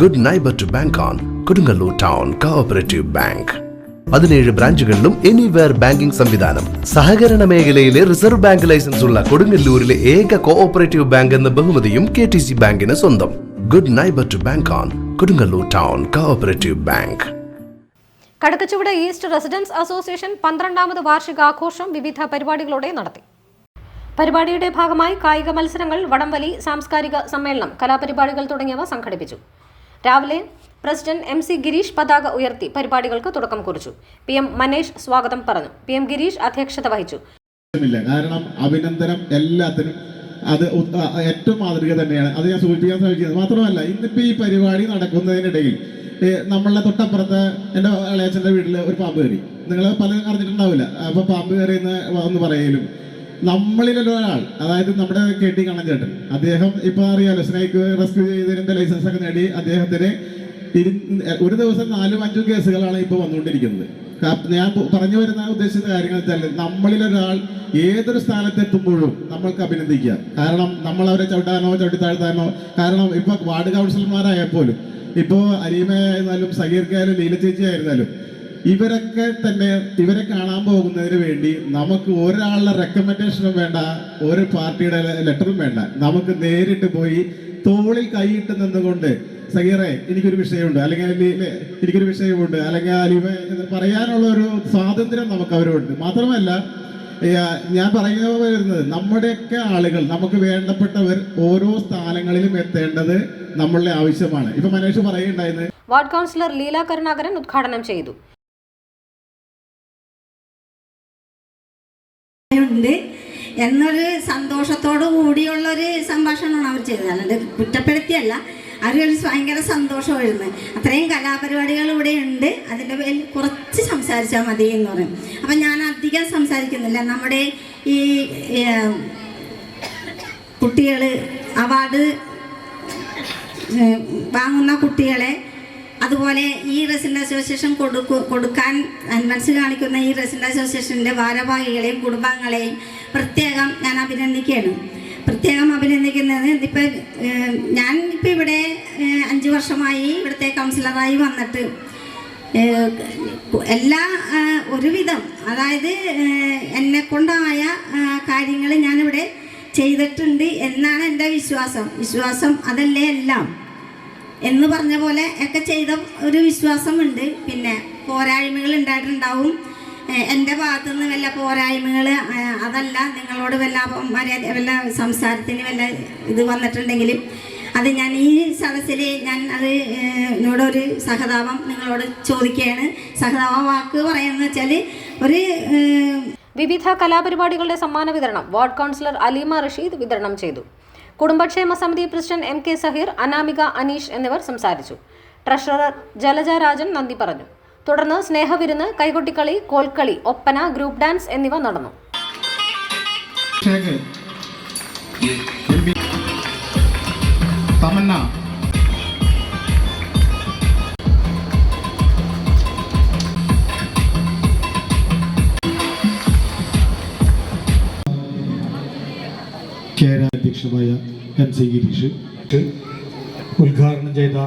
Good neighbour to bank on Kodungallur town cooperative bank പതിനേഴ് ബ്രാഞ്ചുകളിലും anywhere banking സംവിധാനം. സഹകരണ മേഖലയിലെ റിസർവ് ബാങ്ക് ലൈസൻസ് ഉള്ള കൊടുങ്ങല്ലൂരിലെ ഏക കോഓപ്പറേറ്റീവ് ബാങ്ക് എന്ന ബഹുമതിയും കെ ടി സി ബാങ്കിന് സ്വന്തം. Good neighbour to bank on Kodungallur town cooperative bank Kadakkachuvadu east residence association പന്ത്രണ്ടാമത് വാർഷികാഘോഷം വിവിധ പരിപാടികളോടെ നടത്തി. പരിപാടിയുടെ ഭാഗമായി കായിക മത്സരങ്ങൾ വടംവലി സാംസ്കാരിക സമ്മേളനം കലാപരിപാടികൾ തുടങ്ങിയവ സംഘടിപ്പിച്ചു. രാവിലെ പ്രസിഡന്റ് എം സി ഗിരീഷ് പതാക ഉയർത്തി പരിപാടികൾക്ക് തുടക്കം കുറിച്ചു. പി എം മനേഷ് സ്വാഗതം പറഞ്ഞു. പി എം ഗിരീഷ് അധ്യക്ഷത വഹിച്ചു. കാരണം അഭിനന്ദനം എല്ലാത്തിനും അത് ഏറ്റവും മാതൃക തന്നെയാണ്. അത് ഞാൻ സൂചിപ്പിക്കാൻ ശ്രമിക്കുന്നത്. മാത്രമല്ല ഇന്നിപ്പോൾ ഈ പരിപാടി നടക്കുന്നതിനിടയിൽ നമ്മളെ നമ്മളുടെ തൊട്ടപ്പുറത്ത് എന്റെ ഇളയച്ചന്റെ വീട്ടിൽ ഒരു പാമ്പ് കയറി. നിങ്ങൾ പലരും അറിഞ്ഞിട്ടുണ്ടാവില്ല. അപ്പോൾ പാമ്പ് കയറി എന്ന് ഒന്ന് പറയലും. നമ്മളിലൊരാൾ അതായത് നമ്മുടെ കെ ടി കണ്ണൻചേട്ടൻ അദ്ദേഹം ഇപ്പൊ അറിയാലോ സ്നേക്ക് റെസ്ക്യൂ ചെയ്തതിന്റെ ലൈസൻസ് ഒക്കെ നേടി അദ്ദേഹത്തിന് ഒരു ദിവസം നാലും അഞ്ചും കേസുകളാണ് ഇപ്പോൾ വന്നുകൊണ്ടിരിക്കുന്നത്. ഞാൻ പറഞ്ഞു വരുന്ന ഉദ്ദേശിച്ച കാര്യങ്ങൾ വെച്ചാൽ നമ്മളിലൊരാൾ ഏതൊരു സ്ഥാനത്തെത്തുമ്പോഴും നമ്മൾക്ക് അഭിനന്ദിക്കുക. കാരണം നമ്മൾ അവരെ ചവിട്ടാനോ ചവിട്ടിത്താഴ്ത്താനോ കാരണം ഇപ്പൊ വാർഡ് കൗൺസിലർമാരായാൽ പോലും ഇപ്പോ അരീമയായിരുന്നാലും സഹീർക്കായാലും ലീല ചേച്ചി ആയിരുന്നാലും ഇവരൊക്കെ തന്നെ ഇവരെ കാണാൻ പോകുന്നതിന് വേണ്ടി നമുക്ക് ഒരാളുടെ റെക്കമെൻഡേഷനും വേണ്ട ഒരു പാർട്ടിയുടെ ലെറ്ററും വേണ്ട. നമുക്ക് നേരിട്ട് പോയി തോളിൽ കൈയിട്ട് നിന്നുകൊണ്ട് സഹീറെ എനിക്കൊരു വിഷയമുണ്ട്. അല്ലെങ്കിൽ എനിക്കൊരു വിഷയമുണ്ട്. അല്ലെങ്കിൽ അലിമ എന്ന് പറയാനുള്ള ഒരു സ്വാതന്ത്ര്യം നമുക്ക് അവരോട്. മാത്രമല്ല ഞാൻ പറയുക വരുന്നത് നമ്മുടെയൊക്കെ ആളുകൾ നമുക്ക് വേണ്ടപ്പെട്ടവർ ഓരോ സ്ഥാനങ്ങളിലും എത്തേണ്ടത് നമ്മളുടെ ആവശ്യമാണ്. ഇപ്പൊ മനേഷ് പറയുണ്ടായിരുന്നു വാർഡ് കൗൺസിലർ ലീല കരുണാകരൻ ഉദ്ഘാടനം ചെയ്തു. ഉണ്ട് എന്നൊരു സന്തോഷത്തോടു കൂടിയുള്ളൊരു സംഭാഷണമാണ് അവർ ചെയ്തത്. അല്ലാണ്ട് കുറ്റപ്പെടുത്തിയല്ല. അവരൊരു ഭയങ്കര സന്തോഷമായിരുന്നു. അത്രയും കലാപരിപാടികൾ ഇവിടെ ഉണ്ട്. അതിന്റെ പേരിൽ കുറച്ച് സംസാരിച്ചാൽ മതി എന്ന് പറയും. അപ്പം ഞാൻ അധികം സംസാരിക്കുന്നില്ല. നമ്മുടെ ഈ കുട്ടികൾ അവാർഡ് വാങ്ങുന്ന കുട്ടികളെ അതുപോലെ ഈ റെസിഡന്റ് അസോസിയേഷൻ കൊടുക്കു കൊടുക്കാൻ മനസ്സ് കാണിക്കുന്ന ഈ റെസിഡന്റ് അസോസിയേഷന്റെ ഭാരവാഹികളെയും കുടുംബാംഗങ്ങളെയും പ്രത്യേകം ഞാൻ അഭിനന്ദിക്കുകയാണ്. പ്രത്യേകം അഭിനന്ദിക്കുന്നത് ഇപ്പം ഞാൻ ഇപ്പം ഇവിടെ അഞ്ച് വർഷമായി ഇവിടുത്തെ കൗൺസിലറായി വന്നിട്ട് എല്ലാ ഒരുവിധം അതായത് എന്നെ കൊണ്ടായ കാര്യങ്ങൾ ഞാനിവിടെ ചെയ്തിട്ടുണ്ട് എന്നാണ് എന്റെ വിശ്വാസം. വിശ്വാസം അതല്ലേ എല്ലാം. എന്ന് പറഞ്ഞ പോലെ ഒക്കെ ചെയ്ത ഒരു വിശ്വാസമുണ്ട്. പിന്നെ പോരായ്മകൾ ഉണ്ടായിട്ടുണ്ടാവും. എന്റെ ഭാഗത്തു നിന്ന് വല്ല പോരായ്മകൾ അതല്ല നിങ്ങളോട് വല്ല മര്യാദ വല്ല സംസാരത്തിന് വല്ല ഇത് വന്നിട്ടുണ്ടെങ്കിലും അത് ഞാൻ ഈ സദസ്സിൽ ഞാൻ അത് എന്നോടൊരു സഹതാപം നിങ്ങളോട് ചോദിക്കുകയാണ്. സഹതാപ വാക്ക് പറയുന്നത് വെച്ചാൽ ഒരു വിവിധ കലാപരിപാടികളുടെ സമ്മാന വിതരണം വാർഡ് കൗൺസിലർ അലീമ റഷീദ് വിതരണം ചെയ്തു. കുടുംബക്ഷേമ സമിതി president M K Saheer Anamika Aneesh എന്നിവർ സംസാരിച്ചു. ട്രഷറർ ജലജ രാജൻ നന്ദി പറഞ്ഞു. തുടർന്ന് സ്നേഹവിരുന്ന് കൈകൊട്ടിക്കളി കോൽക്കളി ഒപ്പന ഗ്രൂപ്പ് ഡാൻസ് എന്നിവ നടന്നു. തമന്ന കേര എം സി ഗിരീഷ് ഉദ്ഘാടനം ചെയ്ത